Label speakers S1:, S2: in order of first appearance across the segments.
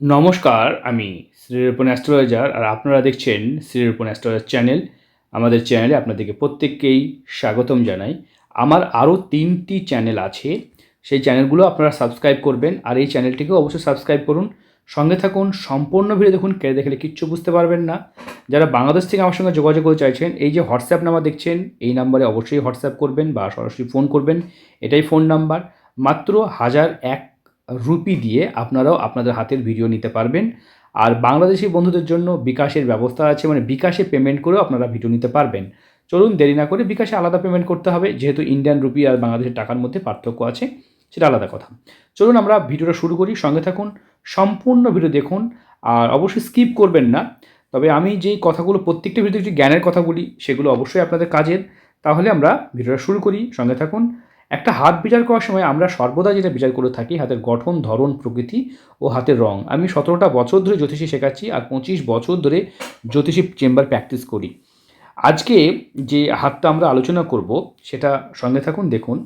S1: নমস্কার, আমি শ্রীরূপন অ্যাস্ট্রোলজার আর আপনারা দেখছেন শ্রীরূপন অ্যাস্ট্রোলজার চ্যানেল। আমাদের চ্যানেলে আপনাদেরকে প্রত্যেককেই স্বাগতম জানাই। আমার আরও তিনটি চ্যানেল আছে, সেই চ্যানেলগুলো আপনারা সাবস্ক্রাইব করবেন আর এই চ্যানেলটিকেও অবশ্যই সাবস্ক্রাইব করুন। সঙ্গে থাকুন, সম্পূর্ণ ভিডিও দেখুন কেড়ে দেখলে কিচ্ছু বুঝতে পারবেন না। যারা বাংলাদেশ থেকে আমার সঙ্গে যোগাযোগ করতে চাইছেন, এই যে হোয়াটসঅ্যাপ নাম্বার দেখছেন, এই নাম্বারে অবশ্যই হোয়াটসঅ্যাপ করবেন বা সরাসরি ফোন করবেন। এটাই ফোন নাম্বার। মাত্র হাজার এক রুপি দিয়ে আপনারাও আপনাদের হাতের ভিডিও নিতে পারবেন। আর বাংলাদেশি বন্ধুদের জন্য বিকাশের ব্যবস্থা আছে মানে বিকাশে পেমেন্ট করেও আপনারা ভিডিও নিতে পারবেন। চলুন দেরি না করে বিকাশে আলাদা পেমেন্ট করতে হবে, যেহেতু ইন্ডিয়ান রুপি আর বাংলাদেশের টাকার মধ্যে পার্থক্য আছে, সেটা আলাদা কথা। চলুন আমরা ভিডিওটা শুরু করি, সঙ্গে থাকুন, সম্পূর্ণ ভিডিও দেখুন, আর অবশ্যই স্কিপ করবেন না। তবে আমি যেই কথাগুলো, প্রত্যেকটা ভিডিওতে জ্ঞানের কথা বলি সেগুলো অবশ্যই আপনাদের কাজের। তাহলে আমরা ভিডিওটা শুরু করি, সঙ্গে থাকুন একটা হাত বিচার করার সময় আমরা সর্বদা যেটা বিচার করে থাকি হাতের গঠন, ধরন, প্রকৃতি ও হাতের রং। আমি সতেরোটা বছর ধরে জ্যোতিষী শেখাচ্ছি আর পঁচিশ বছর ধরে জ্যোতিষী চেম্বার প্র্যাকটিস করি। আজকে যে হাতটা আমরা আলোচনা করব সেটা সঙ্গে থাকুন, দেখুন।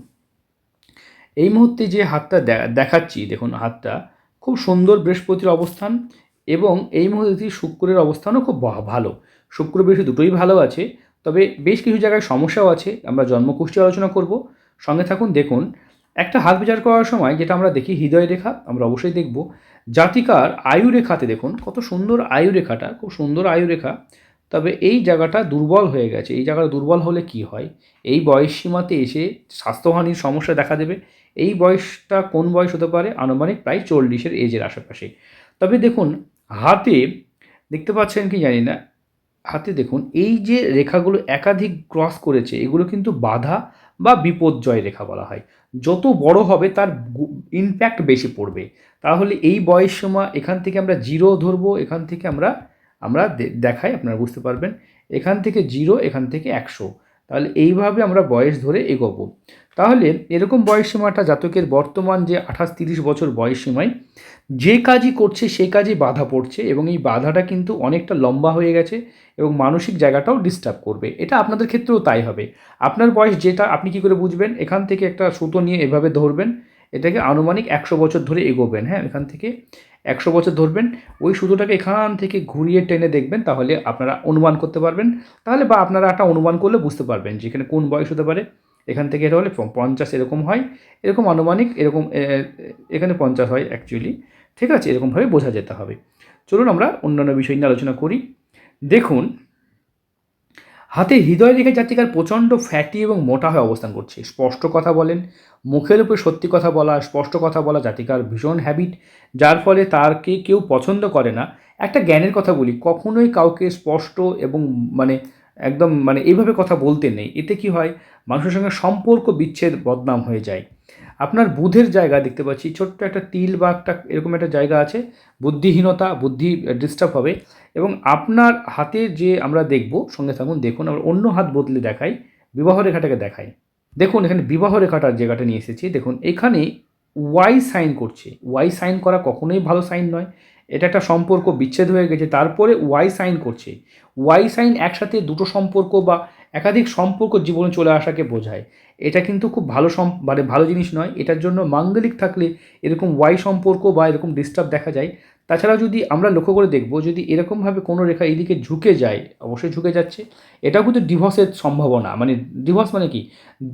S1: এই মুহূর্তে যে হাতটা দেখাচ্ছি, দেখুন হাতটা, খুব সুন্দর বৃহস্পতির অবস্থান এবং এই মুহূর্তে শুক্রের অবস্থানও খুব ভালো। শুক্র বৃহস্পতি দুটোই ভালো আছে, তবে বেশ কিছু জায়গায় সমস্যাও আছে। আমরা জন্মকুষ্ঠী আলোচনা করব। সঙ্গে থাকুন, দেখুন। একটা হাত বিচার করার সময় যেটা আমরা দেখি, হৃদয় রেখা, আমরা অবশ্যই দেখব। জাতিকার আয়ু রেখাতে দেখুন, কত সুন্দর আয়ু রেখাটা, খুব সুন্দর আয়ু রেখা। তবে এই জায়গাটা দুর্বল হয়ে গেছে। এই জায়গাটা দুর্বল হলে কি হয়? এই বয়স সীমাতে এসে স্বাস্থ্যহানির সমস্যা দেখা দেবে। এই বয়সটা কোন বয়স হতে পারে? আনুমানিক প্রায় চল্লিশের এজের আশেপাশে। তবে দেখুন, হাতে দেখতে পাচ্ছেন কি জানি না, হাতে দেখুন, এই যে রেখাগুলো একাধিক ক্রস করেছে, এগুলো কিন্তু বাধা বা বিপদ জয় রেখা বলা হয়। যত বড় হবে তার ইমপ্যাক্ট বেশি পড়বে। তাহলে এই বয়স সময় এখান থেকে আমরা জিরো ধরবো, এখান থেকে আমরা আমরা দেখাই, আপনারা বুঝতে পারবেন। এখান থেকে জিরো এখান থেকে একশো। তাহলে এইভাবে আমরা বয়স ধরে এগোবো। তাহলে এরকম বয়স সীমাটা জাতকের বর্তমান যে আঠাশ তিরিশ বছর বয়স সীমায় যে কাজই করছে সে কাজে বাধা পড়ছে এবং এই বাধাটা কিন্তু অনেকটা লম্বা হয়ে গেছে এবং মানসিক জায়গাটাও ডিস্টার্ব করবে। এটা আপনাদের ক্ষেত্রেও তাই হবে। আপনার বয়স যেটা, আপনি কি করে বুঝবেন? এখান থেকে একটা সুতো নিয়ে এভাবে ধরবেন, এটাকে আনুমানিক একশো বছর ধরে এগোবেন হ্যাঁ? এখান থেকে একশো বছর ধরবেন, ওই সুতোটাকে এখান থেকে ঘুরিয়ে টেনে দেখবেন, তাহলে আপনারা অনুমান করতে পারবেন। তাহলে বা আপনারা একটা অনুমান করলে বুঝতে পারবেন যে এখানে কোন বয়স হতে পারে। এখান থেকে এটা হলে পঞ্চাশ এরকম হয়। এরকম আনুমানিক এরকম এখানে পঞ্চাশ হয় অ্যাকচুয়ালি ঠিক আছে, এরকমভাবে বোঝা যেতে হবে। চলুন আমরা অন্যান্য বিষয় নিয়ে আলোচনা করি। দেখুন হাতে হৃদয় রেখে জাতিকার প্রচণ্ড ফ্যাটি এবং মোটা হয়ে অবস্থান করছে। স্পষ্ট কথা বলেন, মুখের উপর সত্যি কথা বলা, স্পষ্ট কথা বলা জাতিকার ভীষণ হ্যাবিট যার ফলে তারকে কেউ পছন্দ করে না। একটা জ্ঞানের কথা বলি, কখনোই কাউকে স্পষ্ট এবং মানে একদম মানে এইভাবে কথা বলতে নেই। এতে কি হয়? মানুষের সঙ্গে সম্পর্ক বিচ্ছেদ, বদনাম হয়ে যায়। আপনার বুধের জায়গা দেখতে পাচ্ছি, ছোট্ট একটা তিল বা একটা এরকম একটা জায়গা আছে, বুদ্ধিহীনতা, বুদ্ধি ডিস্টার্ব হবে এবং আপনার হাতে যে আমরা দেখব, সঙ্গে থাকুন, দেখুন, আমরা অন্য হাত বদলে দেখাই, বিবাহ রেখাটাকে দেখাই। দেখুন, এখানে বিবাহ রেখাটার জায়গাটা নিয়ে এসেছি, দেখুন, এখানে ওয়াই সাইন করছে। ওয়াই সাইন করা কখনোই ভালো সাইন নয়। এটা একটা সম্পর্ক বিচ্ছেদ হয়ে গেছে, তারপরে ওয়াই সাইন করছে। ওয়াই সাইন একসাথে দুটো সম্পর্ক বা একাধিক সম্পর্ক জীবনে চলে আসাকে বোঝায়। এটা কিন্তু খুব ভালো সম মানে ভালো জিনিস নয়। এটার জন্য মাঙ্গলিক থাকলে এরকম ওয়াই সম্পর্ক বা এরকম ডিস্টার্ব দেখা যায়। তাছাড়া যদি আমরা লক্ষ্য করে দেখব, যদি এরকমভাবে কোনো রেখা এদিকে ঝুঁকে যায়, অবশ্যই ঝুঁকে যাচ্ছে। এটাও কিন্তু ডিভোর্সের সম্ভাবনা। মানে ডিভোর্স মানে কি?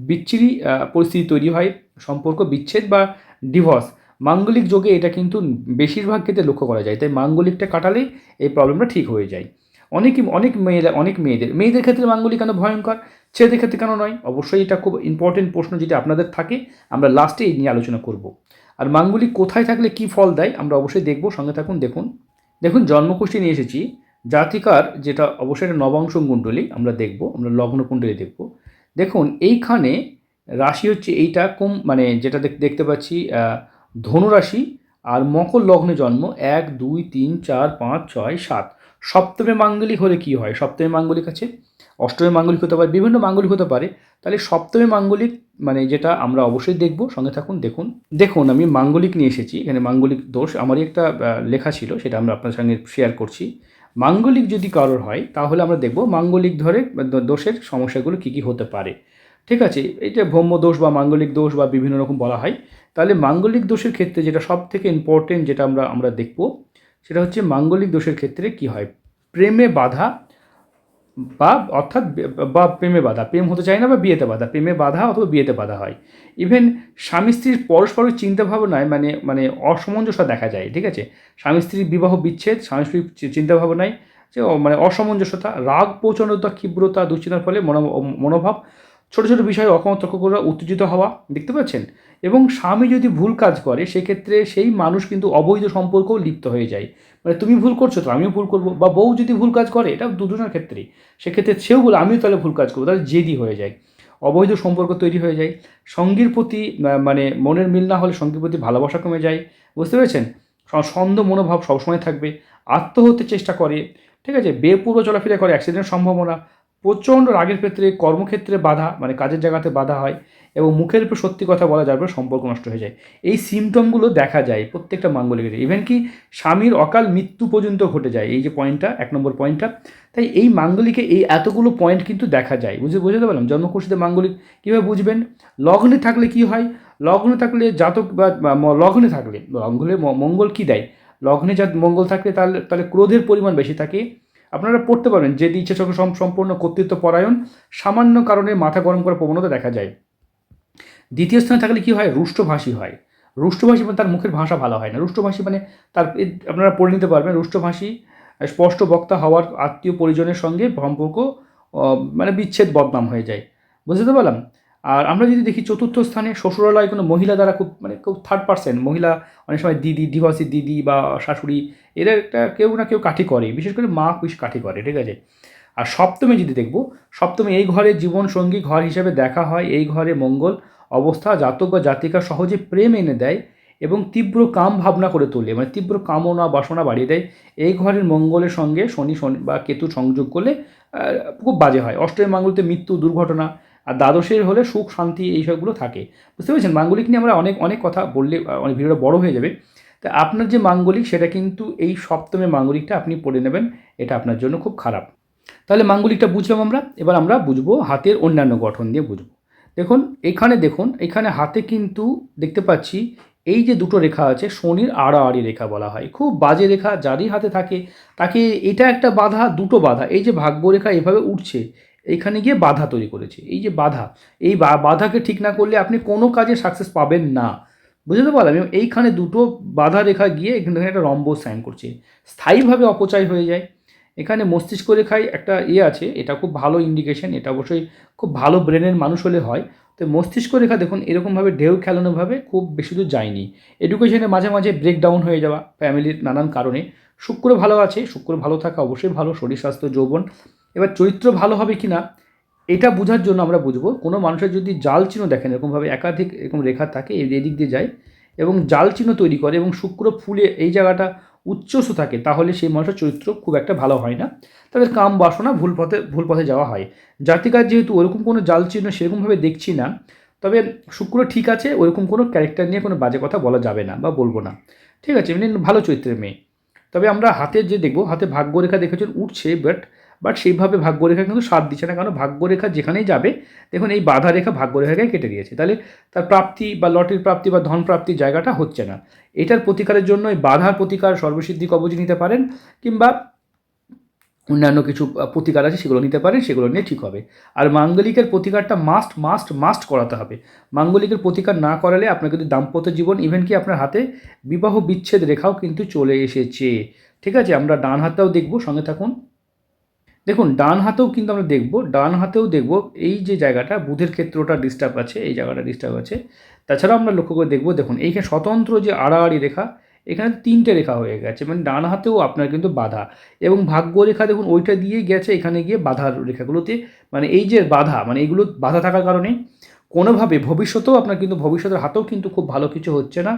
S1: বিচ্ছিরি পরিস্থিতি তৈরি হয়, সম্পর্ক বিচ্ছেদ বা ডিভোর্স মাঙ্গলিক যোগে এটা কিন্তু বেশিরভাগ ক্ষেত্রে লক্ষ্য করা যায়। তাই মাঙ্গলিকটা কাটালেই এই প্রবলেমটা ঠিক হয়ে যায়। অনেকই, অনেক মেয়েরা, অনেক মেয়েদের মেয়েদের ক্ষেত্রে মাঙ্গলিক কেন ভয়ঙ্কর? ছেলেদের ক্ষেত্রে কেন নয়? অবশ্যই এটা খুব ইম্পর্টেন্ট প্রশ্ন যেটা আপনাদের থাকে, আমরা লাস্টে এই নিয়ে আলোচনা করব। আর মাঙ্গলিক কোথায় থাকলে কি ফল দেয়, আমরা অবশ্যই দেখব, সঙ্গে থাকুন, দেখুন। দেখুন, জন্মকুষ্ঠী নিয়ে এসেছি, জাতিকার যেটা অবশ্যই একটা নবাংশ কুণ্ডলী, আমরা দেখব, আমরা লগ্ন কুণ্ডলী দেখব। দেখুন, এইখানে রাশি হচ্ছে এইটা কম মানে যেটা দেখ- দেখতে পাচ্ছি ধনুরাশি আর মকর লগ্নে জন্ম, এক, দুই, তিন, চার, পাঁচ, ছয়, সাত। সপ্তমে মাঙ্গলিক হলে কি হয়? সপ্তমে মাঙ্গলিক আছে, অষ্টমে মাঙ্গলিক হতে পারে, বিভিন্ন মাঙ্গলিক হতে পারে। তাহলে সপ্তমে মাঙ্গলিক মানে যেটা আমরা অবশ্যই দেখব, সঙ্গে থাকুন, দেখুন। দেখুন, আমি মাঙ্গলিক নিয়ে এসেছি, এখানে মাঙ্গলিক দোষ, আমারই একটা লেখা ছিল, সেটা আমরা আপনার সঙ্গে শেয়ার করছি। মাঙ্গলিক যদি কারোর হয়, তাহলে আমরা দেখব মাঙ্গলিক ধরে দোষের সমস্যাগুলো কী কী হতে পারে। ঠিক আছে এটা ভৌম্য দোষ বা মাঙ্গলিক দোষ বা বিভিন্ন রকম বলা হয়, তাহলে মাঙ্গলিক দোষের ক্ষেত্রে যেটা সব থেকে ইম্পর্টেন্ট যেটা আমরা আমরা দেখব সেটা হচ্ছে মাঙ্গলিক দোষের ক্ষেত্রে কি হয়? প্রেমে বাধা বা অর্থাৎ বা প্রেমে বাধা। প্রেম হতে চায় না বা বিয়েতে বাধা। প্রেমে বাধা অথবা বিয়েতে বাধা হয়। ইভেন স্বামী স্ত্রীর পরস্পরের চিন্তা ভাবনায় মানে মানে অসামঞ্জস্য দেখা যায়, ঠিক আছে? স্বামী স্ত্রীর বিবাহ বিচ্ছেদ, স্বামী স্ত্রীর চি- চিন্তা ভাবনায় যে মানে অসামঞ্জস্যতা রাগ, প্রচণ্ডতা, ক্ষিপ্রতা, দুশ্চিন্তার ফলে মনো- মনোভাব ছোট ছোট বিষয়ে তর্ক করে উত্তেজিত হওয়া, দেখতে পাচ্ছেন? এবং স্বামী যদি ভুল কাজ করে, সেক্ষেত্রে সেই মানুষ কিন্তু অবৈধ সম্পর্কেও লিপ্ত হয়ে যায়। মানে তুমি ভুল করছ, তো আমিও ভুল করব। বা বউ যদি ভুল কাজ করে, এটা দুজনের ক্ষেত্রেই সেক্ষেত্রে সেও বলে, আমিও তাহলে ভুল কাজ করব। তাহলে জেদি হয়ে যায়। অবৈধ সম্পর্ক তৈরি হয়ে যায়। সঙ্গীর প্রতি মানে মনের মিল না হলে সঙ্গীর প্রতি ভালোবাসা কমে যায়। বুঝতে পেরেছেন? স- সন্দেহ মনোভাব সবসময় থাকবে। আত্মহত্যার চেষ্টা করে। ঠিক আছে? বেপূর্ব চলাফেরা করে, অ্যাক্সিডেন্টের সম্ভাবনা। প্রচণ্ড রাগের ক্ষেত্রে কর্মক্ষেত্রে বাধা মানে কাজের জায়গাতে বাধা হয় এবং মুখের উপর সত্যি কথা বলা যাবে সম্পর্ক নষ্ট হয়ে যায়। এই সিমটমগুলো দেখা যায় প্রত্যেকটা মাঙ্গলিকের ইভেন কি স্বামীর অকাল মৃত্যু পর্যন্ত ঘটে যায়, এই যে পয়েন্টটা এক নম্বর পয়েন্টটা তাই এই মাঙ্গলিকে এই এতগুলো পয়েন্ট কিন্তু দেখা যায়। বুঝে বুঝতে পারলাম? জন্মকুষ্ঠিতে মাঙ্গলিক কীভাবে বুঝবেন? লগ্নে থাকলে কি হয়? লগ্নে থাকলে জাতক বা লগ্নে থাকলে, লগ্নে মঙ্গল কি দেয়? লগ্নে যা মঙ্গল থাকলে তাহলে তাহলে ক্রোধের পরিমাণ বেশি থাকে। আপনারা পড়তে পারেন যে ইচ্ছে চোখে সম্পূর্ণ কর্তৃত্ব পরায়ণ, সামান্য কারণে মাথা গরম করার প্রবণতা দেখা যায়। দ্বিতীয় স্থানে থাকলে কি হয়? রুষ্টভাষী হয়। রুষ্টভাষী মানে তার মুখের ভাষা ভালো হয় না। রুষ্টভাষী মানে তার আপনারা পড়ে নিতে পারবেন, রুষ্টভাষী স্পষ্ট বক্তা হওয়ার আত্মীয় পরিজনের সঙ্গে সম্পর্ক মানে বিচ্ছেদ বদনাম হয়ে যায়। বুঝতে পারলাম? আর আমরা যদি দেখি চতুর্থ স্থানে শ্বশুরালয় কোনো মহিলা দ্বারা খুব মানে খুব থার্ড পার্সেন্ট মহিলা অনেক সময় দিদি ডিভোর্সি দিদি বা শাশুড়ি এরা একটা কেউ না কেউ কাঠি করে, বিশেষ করে মা বেশি কাঠি করে, ঠিক আছে? আর সপ্তমে যদি দেখব, সপ্তমে এই ঘরে জীবন সঙ্গী ঘর হিসেবে দেখা হয়, এই ঘরে মঙ্গল অবস্থা, জাতক বা জাতিকা সহজে প্রেম এনে দেয় এবং তীব্র কাম ভাবনা করে তোলে মানে তীব্র কামনা বাসনা বাড়িয়ে দেয়। এই ঘরের মঙ্গলের সঙ্গে শনি শনি বা কেতু সংযোগ করলে খুব বাজে হয়। অষ্টমী, মাঙ্গলিতে মৃত্যু দুর্ঘটনা আর দ্বাদশের হলে সুখ, শান্তি এইসবগুলো থাকে। বুঝতে পেরেছেন? মাঙ্গলিক নিয়ে আমরা অনেক অনেক কথা বললে অনেক ভিডিওটা বড় হয়ে যাবে। তা আপনার যে মাঙ্গলিক, সেটা কিন্তু এই সপ্তমে মাঙ্গলিকটা আপনি পড়ে নেবেন। এটা আপনার জন্য খুব খারাপ। তাহলে মাঙ্গলিকটা বুঝলাম আমরা। এবার আমরা বুঝব হাতের অন্যান্য গঠন দিয়ে বুঝব। দেখুন, এখানে দেখুন, এখানে হাতে কিন্তু দেখতে পাচ্ছি, এই যে দুটো রেখা আছে, শনির আড়াআড়ি রেখা বলা হয়। খুব বাজে রেখা, যারই হাতে থাকে, তাকে এটা একটা বাধা, দুটো বাধা। এই যে ভাগ্যরেখা এভাবে উঠছে এইখানে গিয়ে বাধা তৈরি করেছে। এই যে বাধা, এই বাধাকে ঠিক না করলে আপনি কোনো কাজে সাকসেস পাবেন না। বুঝতে পারলাম? এবং এইখানে দুটো বাধা রেখা গিয়ে এখানে একটা রম্ব সাইন করছে। স্থায়ীভাবে অপচয় হয়ে যায়। এখানে মস্তিষ্ক রেখায় একটা ইয়ে আছে, এটা খুব ভালো ইন্ডিকেশন এটা অবশ্যই খুব ভালো ব্রেনের মানুষ হলে হয়। তো মস্তিষ্ক রেখা দেখুন, এরকমভাবে ঢেউ খেলানোভাবে খুব বেশি দূর যায়নি। এডুকেশনে মাঝে মাঝে ব্রেকডাউন হয়ে যাওয়া ফ্যামিলির নানান কারণে। শুক্র ভালো আছে, শুক্র ভালো থাকা অবশ্যই ভালো, শরীর স্বাস্থ্য, যৌবন। এবার চরিত্র ভালো হবে কি না এটা বোঝার জন্য আমরা বুঝব। কোনো মানুষের যদি জাল চিহ্ন দেখেন, এরকমভাবে একাধিক এরকম রেখা থাকে এদিক দিয়ে যায়, এবং জাল চিহ্ন তৈরি করে, এবং শুক্র ফুলে এই জায়গাটা উচ্চস্থ থাকে, তাহলে সেই মানুষের চরিত্র খুব একটা ভালো হয় না। তাদের কাম বাসনা ভুল পথে ভুল পথে যাওয়া হয়। জাতিকার যেহেতু ওরকম কোনো জাল চিহ্ন সেরকমভাবে দেখছি না, তবে শুক্র ঠিক আছে, ওরকম কোনো ক্যারেক্টার নিয়ে কোনো বাজে কথা বলা যাবে না বা বলব না। ঠিক আছে এমনি ভালো চরিত্রের মেয়ে। তবে আমরা হাতের যে দেখব, হাতে ভাগ্যরেখা দেখেছেন, উঠছে বাট বাট সেইভাবে ভাগ্যরেখা কিন্তু সাথ দিচ্ছে না, কারণ ভাগ্যরেখা যেখানেই যাবে, দেখুন এই বাধা রেখা ভাগ্যরেখাকে কেটে দিয়েছে। তাহলে তার প্রাপ্তি বা লটের প্রাপ্তি বা ধন প্রাপ্তির জায়গাটা হচ্ছে না। এটার প্রতিকারের জন্য এই বাধার প্রতিকার সর্বসিদ্ধি কবচ নিতে পারেন, কিংবা অন্যান্য কিছু প্রতিকার আছে, সেগুলো নিতে পারেন, সেগুলো নিয়ে ঠিক হবে। আর মাঙ্গলিকের প্রতিকারটা মাস্ট মাস্ট মাস্ট করাতে হবে। মাঙ্গলিকের প্রতিকার না করালে আপনার কিন্তু দাম্পত্য জীবন ইভেন কি আপনার হাতে বিবাহ বিচ্ছেদ রেখাও কিন্তু চলে এসেছে। ঠিক আছে, আমরা ডান হাতটাও দেখব, সঙ্গে থাকুন। দেখুন, ডান হাতেও কিন্তু আমরা দেখব, ডান হাতেও দেখব এই যে জায়গাটা, বুধের ক্ষেত্রটা ডিস্টার্ব আছে, এই জায়গাটা ডিস্টার্ব আছে। তাছাড়াও আমরা লক্ষ্য করে দেখব, দেখুন, এইখানে স্বতন্ত্র যে আড়াআড়ি রেখা, এখানে তিনটে রেখা হয়ে গেছে মানে ডান হাতেও আপনার কিন্তু বাধা। এবং ভাগ্য রেখা দেখুন, ওইটা দিয়েই গেছে, এখানে গিয়ে বাধার রেখাগুলোতে মানে এই যে বাধা মানে এইগুলো বাধা থাকার কারণে কোনোভাবে ভবিষ্যতেও আপনার কিন্তু, ভবিষ্যতের হাতেও কিন্তু খুব ভালো কিছু হচ্ছে না।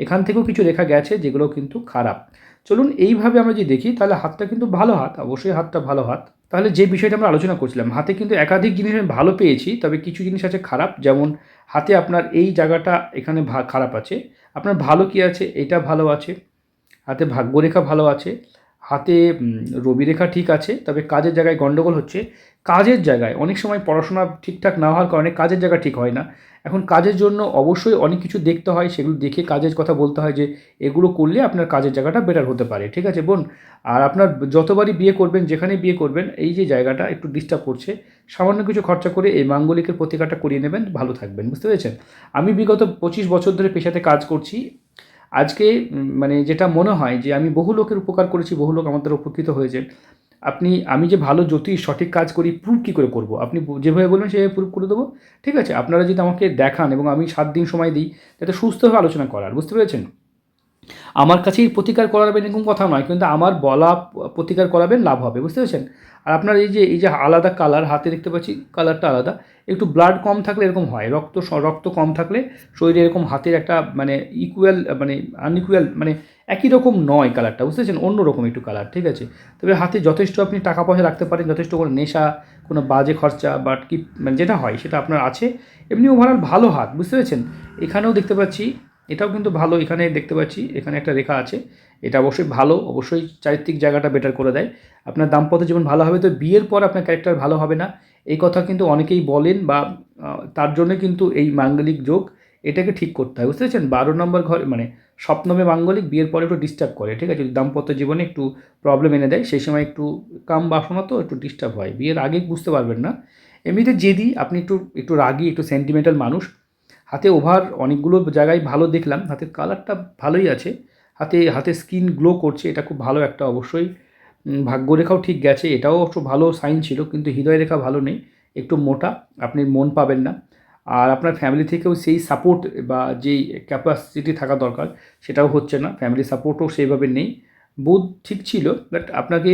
S1: এখান থেকেও কিছু রেখা গেছে, যেগুলো কিন্তু খারাপ। চলুন এইভাবে আমরা যদি দেখি, তাহলে হাতটা কিন্তু ভালো হাত, অবশ্যই হাতটা ভালো হাত। তাহলে যে বিষয়টা আমরা আলোচনা করছিলাম, হাতে কিন্তু একাধিক জিনিস আমি ভালো পেয়েছি, তবে কিছু জিনিস আছে খারাপ। যেমন হাতে আপনার এই জায়গাটা এখানে খারাপ আছে। আপনার ভালো কি আছে? এটা ভালো আছে। হাতে ভাগ্যরেখা ভালো আছে। হাতে রবিরেখা ঠিক আছে, তবে কাজের জায়গায় গণ্ডগোল হচ্ছে। কাজের জায়গায় অনেক সময় পড়াশোনা ঠিকঠাক না হওয়ার কারণে কাজের জায়গা ঠিক হয় না। এখন কাজের জন্য অবশ্যই অনেক কিছু দেখতে হয়, সেগুলো দেখে কাজের কথা বলতে হয় যে এগুলো করলে আপনার কাজের জায়গাটা বেটার হতে পারে, ঠিক আছে? বোন, আর আপনার যতবারই বিয়ে করবেন যেখানে বিয়ে করবেন, এই যে জায়গাটা একটু ডিস্টার্ব করছে, সামান্য কিছু খরচা করে এই মাঙ্গলিকের প্রতিকারটা করিয়ে নেবেন, ভালো থাকবেন, বুঝতে পেরেছেন? আমি বিগত পঁচিশ বছর ধরে পেশাতে কাজ করছি। আজকে মানে যেটা মনে হয় যে আমি বহু লোকের উপকার করেছি, বহু লোক আমাদের উপকৃত হয়েছে। আপনি, আমি যে ভালো জ্যোতিষ সঠিক কাজ করি প্রুভ কী করে করব? আপনি যেভাবে বলবেন, সেভাবে প্রুভ করে দেবো। ঠিক আছে? আপনারা যদি আমাকে দেখান এবং আমি সাত দিন সময় দিই, যাতে সুস্থভাবে আলোচনা করার, বুঝতে পেরেছেন? আমার কাছেই প্রতিকার করাবেন এরকম কথা নয়, কিন্তু আমার বলা প্রতিকার করাবেন, লাভ হবে, বুঝতে পেরেছেন? আর আপনার এই যে এই যে আলাদা কালার হাতে দেখতে পাচ্ছি কালারটা আলাদা, একটু ব্লাড কম থাকলে এরকম হয়, রক্ত রক্ত কম থাকলে শরীরে এরকম হাতের একটা মানে ইকুয়াল মানে আনইকুয়াল মানে একই রকম নয় কালারটা বুঝতে পেরেছেন অন্য রকম একটু কালার ঠিক আছে? তবে হাতে যথেষ্ট আপনি টাকা পয়সা রাখতে পারেন, যথেষ্ট কোনো নেশা, কোনো বাজে খরচা বা কি মানে যেটা হয়, সেটা আপনার আছে। এমনি ওভারঅল ভালো হাত, বুঝতে পেরেছেন? এখানেও দেখতে পাচ্ছি, এটাও কিন্তু ভালো, এখানে দেখতে পাচ্ছি, এখানে একটা রেখা আছে। এটা অবশ্যই ভালো, অবশ্যই চারিত্রিক জায়গাটা বেটার করে দেয়। আপনার দাম্পত্য জীবন ভালো হবে, তো বিয়ের পর আপনার ক্যারেক্টার ভালো হবে না। এই কথা কিন্তু অনেকেই বলেন বা তার জন্য কিন্তু এই মাঙ্গলিক যোগ, এটাকে ঠিক করতে হয়, বুঝতে পেরেছেন? বারো নম্বর ঘর মানে সপ্তমে মাঙ্গলিক বিয়ের পরে একটু ডিস্টার্ব করে, ঠিক আছে? যদি দাম্পত্য জীবনে একটু প্রবলেম এনে দেয়, সেই সময় একটু কাম বাসনা তো একটু ডিস্টার্ব হয়। বিয়ের আগে বুঝতে পারবেন না। এমনিতে জেদি, আপনি একটু একটু রাগী, একটু সেন্টিমেন্টাল মানুষ। হাতে ওভার অনেকগুলো জায়গায় ভালো দেখলাম, হাতের কালারটা ভালোই আছে। হাতে হাতে স্কিন গ্লো করছে, এটা খুব ভালো একটা অবশ্যই। ভাগ্যরেখাও ঠিক গেছে, এটাও একটু ভালো সাইন ছিল, কিন্তু হৃদয় রেখা ভালো নেই, একটু মোটা, আপনি মন পাবেন না। আর আপনার ফ্যামিলি থেকেও সেই সাপোর্ট বা যেই ক্যাপাসিটি থাকা দরকার সেটাও হচ্ছে না। ফ্যামিলি সাপোর্টও সেইভাবে নেই। বুধ ঠিক ছিল বাট আপনাকে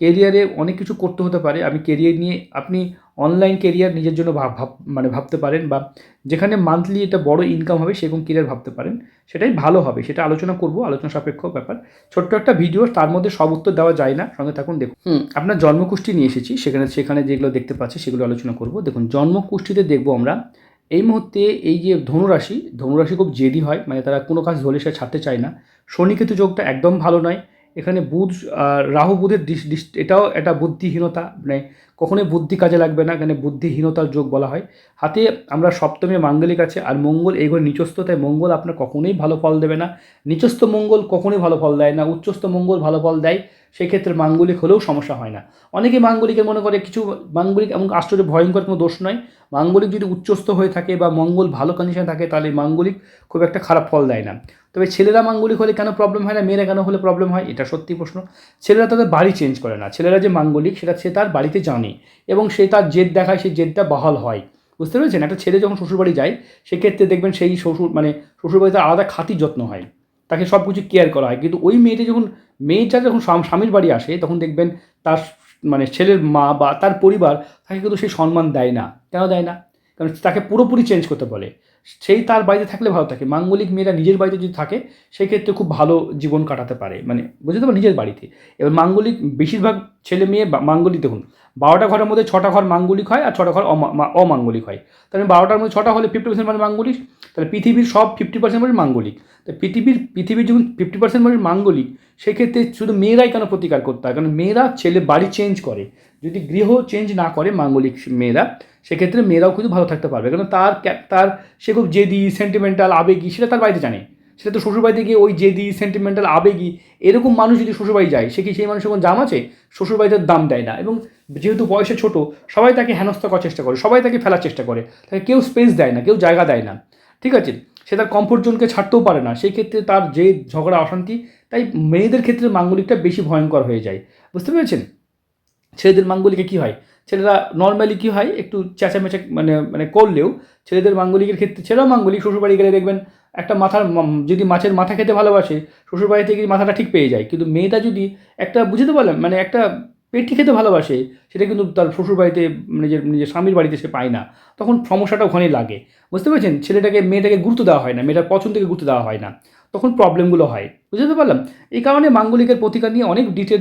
S1: কেরিয়ারে অনেক কিছু করতে হতে পারে। আমি কেরিয়ার নিয়ে আপনি অনলাইন কেরিয়ার নিজের জন্য ভাব মানে ভাবতে পারেন বা যেখানে মান্থলি এটা বড় ইনকাম হবে সেরকম কেরিয়ার ভাবতে পারেন। সেটাই ভালো হবে সেটা আলোচনা করব আলোচনা সাপেক্ষ ব্যাপার। ছোট্ট একটা ভিডিও তার মধ্যে সব উত্তর দেওয়া যায় না। সঙ্গে থাকুন দেখুন। হুম। আপনার জন্মকুষ্ঠি নিয়ে এসেছি সেখানে সেখানে যেগুলো দেখতে পাচ্ছি সেগুলো আলোচনা করব। দেখুন জন্মকুষ্ঠিতে দেখব আমরা এই মুহূর্তে এই যে ধনুরাশি ধনুরাশি খুব জেদি হয় মানে তারা কোনো কাজ ধরে সে ছাড়তে চায় না। শনিকেতু যোগটা একদম ভালো নয়। এখানে বুধ রাহু বুধের এটাও একটা বুদ্ধিহীনতা মানে কখনোই বুদ্ধি কাজে লাগবে না, এখানে বুদ্ধিহীনতার যোগ বলা হয়। হাতে আমরা সপ্তমে মাঙ্গলিক আছে, আর মঙ্গল এই ঘরে তাই মঙ্গল আপনার কখনোই ভালো ফল দেবে না। নিচস্থ মঙ্গল কখনোই ভালো ফল দেয় না, উচ্চস্থ মঙ্গল ভালো ফল দেয়। সেক্ষেত্রে মাঙ্গলিক হলেও সমস্যা হয় না। অনেকে মাঙ্গলিকের মনে করে কিছু মাঙ্গলিক এমন আশ্চর্য ভয়ঙ্কর কোনো দোষ নয়। মাঙ্গলিক যদি উচ্চস্থ হয়ে থাকে বা মঙ্গল ভালো কন্ডিশনে থাকে, তাহলে মাঙ্গলিক খুব একটা খারাপ ফল দেয় না। তবে ছেলেরা মাঙ্গলিক হলে কেন প্রবলেম হয় না? মেয়েরা কেন হলে প্রবলেম হয়? এটা সত্যি প্রশ্ন। ছেলেরা তাদের বাড়ি চেঞ্জ করে না। ছেলেরা যে মাঙ্গলিক, সেটা সে তার বাড়িতে জানে এবং সে তার জেদ দেখায় সেই জেদটা বহাল হয়। বুঝতে পেরেছেন? একটা ছেলে যখন শ্বশুরবাড়ি যায়, সেক্ষেত্রে দেখবেন সেই শ্বশুর মানে শ্বশুরবাড়িতে আলাদা খাতির যত্ন হয়। তাকে সব কিছু কেয়ার করা হয়। কিন্তু ওই মেয়েটি যখন মেয়েটা যখন স্বামীর বাড়ি আসে, তখন দেখবেন তার মানে ছেলের মা বা তার পরিবার তাকে কিন্তু সেই সম্মান দেয় না। কেন দেয় না? কারণ তাকে পুরোপুরি চেঞ্জ করতে বলে। সেই তার বাড়িতে থাকলে ভালো থাকে। মাঙ্গলিক মেয়েরা নিজের বাড়িতে যদি থাকে, সেক্ষেত্রে খুব ভালো জীবন কাটাতে পারে। মানে বুঝতে পারো নিজের বাড়িতে। এবার মাঙ্গলিক, বেশিরভাগ ছেলে মেয়ে মাঙ্গলিক দেখুন, বারোটা ঘরের মধ্যে ছটা ঘর মাঙ্গলিক হয় আর ছটা ঘর অমা- অমাঙ্গলিক হয়। তাহলে বারোটার মধ্যে ছটা হলে ফিফটি পার্সেন্ট মানে মাঙ্গলিক, তাহলে পৃথিবীর সব ফিফটি পার্সেন্ট মানে মাঙ্গলিক। তো পৃথিবীর পৃথিবীর যখন ফিফটি পার্সেন্ট মানে মাঙ্গলিক, সেক্ষেত্রে শুধু মেয়েরাই কেন প্রতিকার করতে হয়? কারণ মেয়েরা ছেলে বাড়ি চেঞ্জ করে। যদি গৃহ চেঞ্জ না করে মাঙ্গলিক মেয়েরা সেক্ষেত্রে মেয়েরাও কিন্তু ভালো থাকতে পারবে। কারণ তার তার সে খুব জেদি সেন্টিমেন্টাল আবেগী, সেটা তার বাড়িতে জানে। সেটা তো শ্বশুরবাড়িতে গিয়ে ওই জেদি সেন্টিমেন্টাল আবেগী, এরকম মানুষ যদি শ্বশুরবাড়ি যায়, সে কি সেই মানুষের কোনো দাম আছে? শ্বশুরবাড়িতে দাম দেয় না এবং যেহেতু বয়সে ছোট, সবাই তাকে হেনস্থা করার চেষ্টা করে, সবাই তাকে ফেলার চেষ্টা করে। তাকে কেউ স্পেস দেয় না, কেউ জায়গা দেয় না। ঠিক আছে? সে তার কমফোর্ট জোনকে ছাড়তেও পারে না। সেই ক্ষেত্রে তার যে ঝগড়া, অশান্তি, তাই মেয়েদের ক্ষেত্রে মাঙ্গলিকটা বেশি ভয়ঙ্কর হয়ে যায়। বুঝতে পেরেছেন? ছেলেদের মাঙ্গলিকে কী হয়? ছেলেরা নর্মালি কী হয়, একটু চেঁচামেচা মানে মানে করলেও ছেলেদের মাঙ্গলিকের ক্ষেত্রে, ছেলেরাও মাঙ্গলিক, শ্বশুরবাড়ি গেলে দেখবেন একটা মাথার যদি মাছের মাথা খেতে ভালোবাসে, শ্বশুরবাড়ি থেকে মাথাটা ঠিক পেয়ে যায়। কিন্তু মেয়েটা যদি একটা বুঝতে পারলাম মানে একটা পেটি খেতে ভালোবাসে, সেটা কিন্তু তার শ্বশুরবাড়িতে নিজের নিজের স্বামীর বাড়িতে সে পায় না, তখন সমস্যাটা ওখানেই লাগে। বুঝতে পেরেছেন? ছেলেটাকে, মেয়েটাকে গুরুত্ব দেওয়া হয় না, মেয়েটার পছন্দকে গুরুত্ব দেওয়া হয় না। তখন প্রবলেমগুলো হয়। বুঝতে পারলাম? এই কারণে মাঙ্গলিকের প্রতিকার নিয়ে অনেক ডিটেল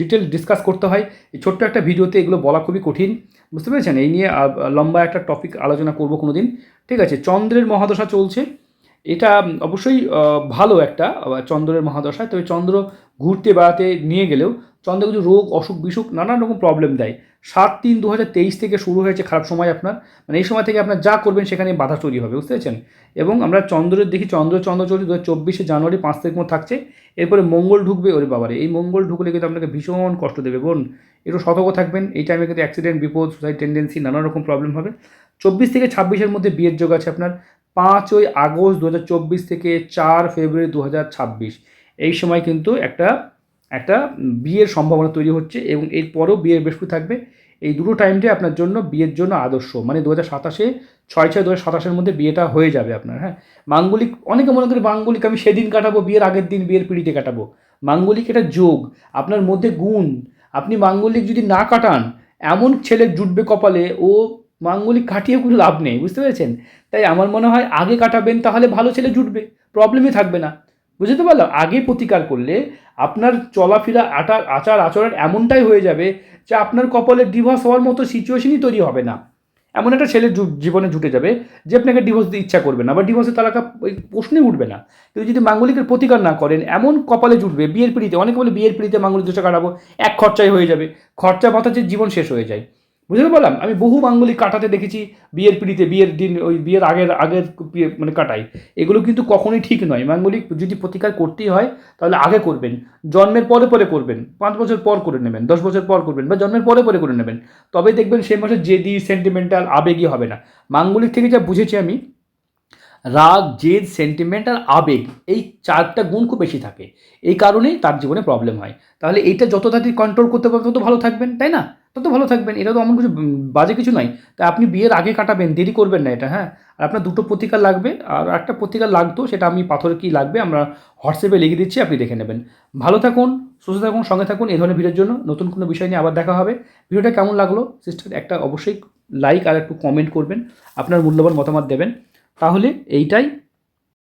S1: ডিটেল ডিসকাস করতে হয়। এই ছোট্ট একটা ভিডিওতে এগুলো বলা খুবই কঠিন। বুঝতে পেরেছেন? এই নিয়ে লম্বা একটা টপিক আলোচনা করব কোনো দিন ঠিক আছে? চন্দ্রের মহাদশা চলছে। এটা অবশ্যই ভালো একটা চন্দ্রের মহাদশা তবে চন্দ্র ঘুরতে বেড়াতে নিয়ে গেলেও চন্দ্র কিছু রোগ, অসুখ, বিসুখ নানান রকম প্রবলেম দেয়। সাত তিন দু থেকে শুরু হয়েছে খারাপ সময় আপনার। মানে এই সময় থেকে আপনার যা করবেন সেখানে বাধা তৈরি হবে, বুঝতে পেরেছেন? এবং আমরা চন্দ্রের দেখি, চন্দ্র চন্দ্র চলছে দু চব্বিশে জানুয়ারি পাঁচ তারিখ মতো থাকছে। এরপরে মঙ্গল ঢুকবে, ওরে বাবারে, এই মঙ্গল ঢুকলে কিন্তু আপনাকে ভীষণ কষ্ট দেবে। বোন, একটু সতর্ক থাকবেন। এই টাইমে কিন্তু অ্যাক্সিডেন্ট বিপদ সুসাইড টেন্ডেন্সি নানা রকম প্রবলেম হবে। চব্বিশ থেকে ছাব্বিশের মধ্যে বিয়ের যোগ আছে আপনার। পাঁচই আগস্ট দু হাজার চব্বিশ থেকে চার ফেব্রুয়ারি দু হাজার ছাব্বিশ। এই সময় কিন্তু একটা একটা বিয়ের সম্ভাবনা তৈরি হচ্ছে এবং এরপরও বিয়ের বৃহস্পতি থাকবে। এই দুটো টাইমটাই আপনার জন্য বিয়ের জন্য আদর্শ। মানে দু হাজার সাতাশে, ছয় ছয় দু হাজার সাতাশের মধ্যে বিয়েটা হয়ে যাবে আপনার হ্যাঁ? মাঙ্গলিক, অনেকে মনে করি মাঙ্গলিক, আমি সেদিন কাটাবো, বিয়ের আগের দিন বিয়ের পিড়িতে কাটাবো। মাঙ্গলিক এটা যোগ, আপনার মধ্যে গুণ। আপনি মাঙ্গলিক যদি না কাটান, এমন ছেলে জুটবে কপালে, ও মাঙ্গলিক কাটিয়ে কোনো লাভ নেই, বুঝতে পেরেছেন? তাই আমার মনে হয় আগে কাটাবেন, তাহলে ভালো ছেলে জুটবে প্রবলেমই থাকবে না। বুঝতে পারলাম? আগে প্রতিকার করলে আপনার চলাফেরা আটার আচার আচরণ এমনটাই হয়ে যাবে যে আপনার কপালে ডিভোর্স হওয়ার মতো সিচুয়েশনই তৈরি হবে না। এমন একটা ছেলে জীবনে জুটে যাবে যে আপনাকে ডিভোর্স দিতে ইচ্ছা করবে না বা ডিভোর্সের তালাকা ওই প্রশ্নই উঠবে না। কিন্তু যদি মাঙ্গলিকের প্রতিকার না করেন, এমন কপালে জুটবে, বিয়ের পিড়িতে, অনেকে বলে বিয়ের পিড়িতে মাঙ্গলিক দোষা কাটাবো, এক খরচায় হয়ে যাবে। খরচা বাঁচাচ্ছে জীবন শেষ হয়ে যায়। বুঝতে পারলাম? আমি বহু মাঙ্গলিক কাটাতে দেখেছি, বিয়ের পিড়িতে, বিয়ের দিন, ওই বিয়ের আগের আগের মানে কাটাই। এগুলো কিন্তু কখনোই ঠিক নয়। মাঙ্গলিক যদি প্রতিকার করতেই হয়, তাহলে আগে করবেন। জন্মের পরে পরে করবেন। পাঁচ বছর পর করে নেবেন, দশ বছর পর করবেন বা জন্মের পরে পরে করে নেবেন। তবে দেখবেন সে মাসে জেদি সেন্টিমেন্টাল আবেগই হবে না। মাঙ্গলিক থেকে যা বুঝেছি আমি, রাগ, জেদ সেন্টিমেন্ট আর আবেগ, এই চারটা গুণ খুব বেশি থাকে। এই কারণেই তার জীবনে প্রবলেম হয়। তাহলে এইটা যত তাড়াতাড়ি কন্ট্রোল করতে পারবেন, তত ভালো থাকবেন, তাই না? তত ভালো থাকবেন, এটা তো এমন কিছু বাজে কিছু নয় তা আপনি বিয়ের আগে কাটাবেন, দেরি করবেন না এটা হ্যাঁ? আর আপনার দুটো প্রতিকার লাগবে, আর একটা প্রতিকার লাগতো, সেটা আমি পাথরে কী লাগবে, আমরা হোয়াটসঅ্যাপে লিখে দিচ্ছি, আপনি দেখে নেবেন। ভালো থাকুন, সুস্থ থাকুন, সঙ্গে থাকুন, এই ধরনের ভিডিওর জন্য। নতুন কোনো বিষয় নিয়ে আবার দেখা হবে। ভিডিওটা কেমন লাগল সিস্টার একটা অবশ্যই লাইক আর একটু কমেন্ট করবেন, আপনার মূল্যবান মতামত দেবেন। তাহলে এইটাই।